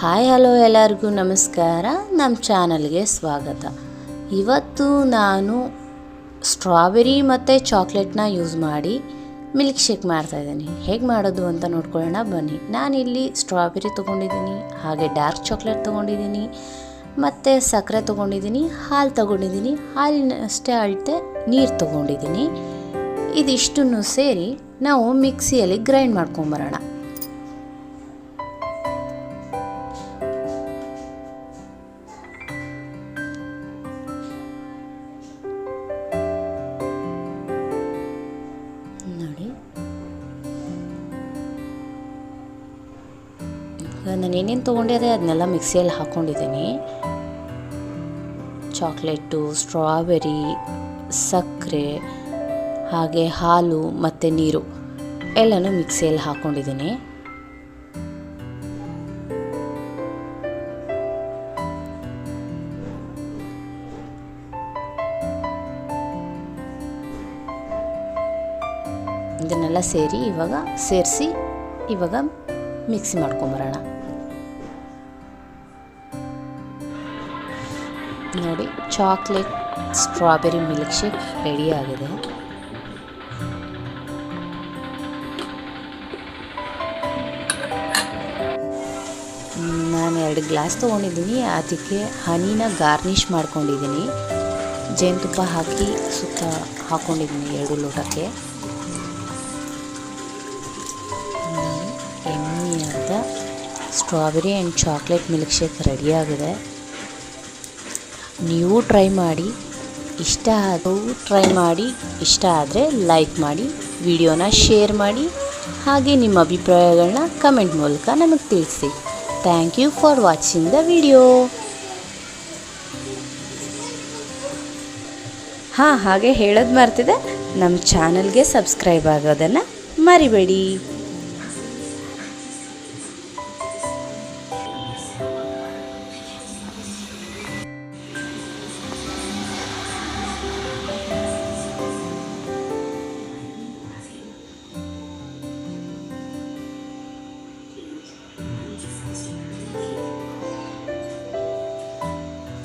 Hi, hello ಎಲ್ಲರಿಗೂ ನಮಸ್ಕಾರ. ನಮ್ಮ ಚಾನಲ್ಗೆ ಸ್ವಾಗತ. ಇವತ್ತು ನಾನು ಸ್ಟ್ರಾಬೆರಿ ಮತ್ತು ಚಾಕ್ಲೇಟ್ನ ಯೂಸ್ ಮಾಡಿ ಮಿಲ್ಕ್ ಶೇಕ್ ಮಾಡ್ತಾಯಿದ್ದೀನಿ ಹೇಗೆ ಮಾಡೋದು ಅಂತ ನೋಡ್ಕೊಳ್ಳೋಣ, ಬನ್ನಿ. ನಾನಿಲ್ಲಿ ಸ್ಟ್ರಾಬೆರಿ ತೊಗೊಂಡಿದ್ದೀನಿ, ಹಾಗೆ ಡಾರ್ಕ್ ಚಾಕ್ಲೇಟ್ ತೊಗೊಂಡಿದ್ದೀನಿ, ಮತ್ತು ಸಕ್ಕರೆ ತೊಗೊಂಡಿದ್ದೀನಿ, ಹಾಲು ತೊಗೊಂಡಿದ್ದೀನಿ ಹಾಲಿನಷ್ಟೇ ಅಳತೆ ನೀರು ತೊಗೊಂಡಿದ್ದೀನಿ. ಇದಿಷ್ಟನ್ನು ಸೇರಿ ನಾವು ಮಿಕ್ಸಿಯಲ್ಲಿ ಗ್ರೈಂಡ್ ಮಾಡ್ಕೊಂಬರೋಣ. ನಾನು ಏನೇನು ತೊಗೊಂಡಿದೆ ಅದನ್ನೆಲ್ಲ ಮಿಕ್ಸಿಯಲ್ಲಿ ಹಾಕ್ಕೊಂಡಿದ್ದೀನಿ. ಚಾಕ್ಲೇಟು, ಸ್ಟ್ರಾಬೆರಿ, ಸಕ್ಕರೆ, ಹಾಗೆ ಹಾಲು ಮತ್ತು ನೀರು ಎಲ್ಲನೂ ಮಿಕ್ಸಿಯಲ್ಲಿ ಹಾಕ್ಕೊಂಡಿದ್ದೀನಿ. ಇದನ್ನೆಲ್ಲ ಸೇರಿ ಇವಾಗ ಸೇರಿಸಿ ಇವಾಗ ಮಿಕ್ಸಿ ಮಾಡ್ಕೊಂಬರೋಣ. ನೋಡಿ chocolate strawberry milk shake ready ಆಗಿದೆ. ನಾನು ಎರಡು ಗ್ಲಾಸ್ ತೊಗೊಂಡಿದ್ದೀನಿ, ಅದಕ್ಕೆ ಹನಿನ ಗಾರ್ನಿಷ್ ಮಾಡ್ಕೊಂಡಿದ್ದೀನಿ. ಜೇನುತುಪ್ಪ ಹಾಕಿ ಸುತ್ತ ಹಾಕ್ಕೊಂಡಿದ್ದೀನಿ ಎರಡು ಲೋಟಕ್ಕೆ. ಎಮ್ಮಿಯಾದ strawberry and chocolate milk shake ರೆಡಿಯಾಗಿದೆ ನೀವು ಟ್ರೈ ಮಾಡಿ, ಇಷ್ಟ ಆದವು ಟ್ರೈ ಮಾಡಿ, ಇಷ್ಟ ಆದರೆ ಲೈಕ್ ಮಾಡಿ ವಿಡಿಯೋನ ಶೇರ್ ಮಾಡಿ, ಹಾಗೆ ನಿಮ್ಮ ಅಭಿಪ್ರಾಯಗಳನ್ನ ಕಮೆಂಟ್ ಮೂಲಕ ನಮಗೆ ತಿಳಿಸಿ. Thank you for watching the video ಹಾಂ, ಹಾಗೆ ಹೇಳೋದು ಮರ್ತಿದೆ. ನಮ್ಮ ಚಾನಲ್ಗೆ ಸಬ್ಸ್ಕ್ರೈಬ್ ಆಗೋದನ್ನು ಮರಿಬೇಡಿ.